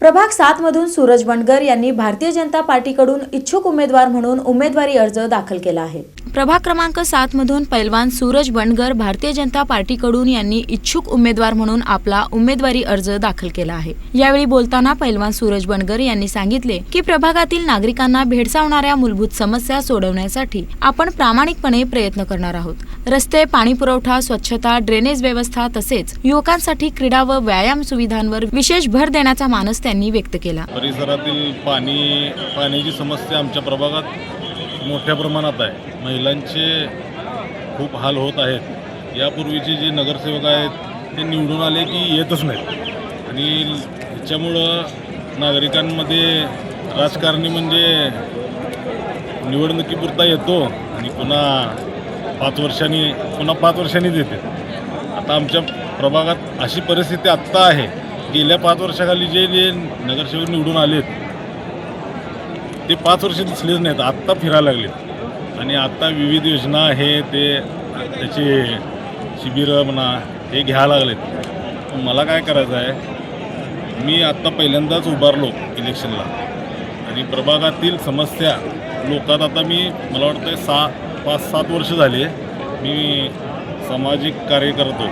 प्रभाग सातमधून सूरज बनगर यांनी भारतीय जनता पार्टीकडून इच्छुक उमेदवार म्हणून उमेदवारी अर्ज दाखल केला आहे. प्रभाग क्रमांक सात मधून पैलवान सूरज बनगर भारतीय जनता पार्टीकडून यांनी इच्छुक उमेदवार म्हणून आपला उमेदवारी अर्ज दाखल केला आहे. यावेळी बोलताना पैलवान सूरज बनगर यांनी सांगितले की प्रभागातील नागरिकांना भेडसावणाऱ्या मूलभूत समस्या सोडवण्यासाठी आपण प्रामाणिकपणे प्रयत्न करणार आहोत. रस्ते पाणी पुरवठा स्वच्छता ड्रेनेज व्यवस्था तसेच युवकांसाठी क्रीडा व व्यायाम सुविधांवर विशेष भर देण्याचा मानस त्यांनी व्यक्त केला. परिसरातील पाणी पाण्याची समस्या आमच्या प्रभागात मोठ्या प्रमाणात आहे. महिलांचे खूप हाल होत आहेत. यापूर्वीचे जे नगरसेवक आहेत ते निवडून आले की येतच नाहीत. आणि ह्याच्यामुळं नागरिकांमध्ये राजकारणी म्हणजे निवडणुकीपुरता येतो आणि पुन्हा पाच वर्षांनी पुन्हा पाच वर्षांनी देते आता आमच्या प्रभागात अशी परिस्थिती आत्ता आहे. गेल्या पाच वर्षाखाली जे जे नगरसेवक निवडून आलेत ते पाच वर्ष दिसलेच नाहीत. आत्ता फिरायला लागलेत. आणि आत्ता विविध योजना हे ते त्याचे शिबिरं म्हणा हे घ्यायला लागलेत. मला काय करायचं आहे मी आत्ता पहिल्यांदाच उभारलो इलेक्शनला. आणि प्रभागातील समस्या लोकात आता मी मला वाटतं सहा पाच सात वर्ष झाले मी सामाजिक कार्य करतो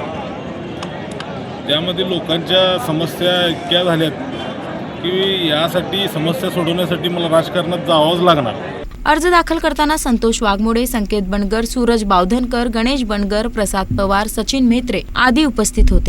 त्यामध्ये लोकांच्या समस्या इतक्या झाल्यात की यासाठी समस्या सोडवण्यासाठी मला राजकारणात जावंच लागणार. अर्ज दाखल करताना संतोष वाघमोडे संकेत बनगर सूरज बावधनकर गणेश बनगर प्रसाद पवार सचिन म्हेत्रे आदी उपस्थित होते.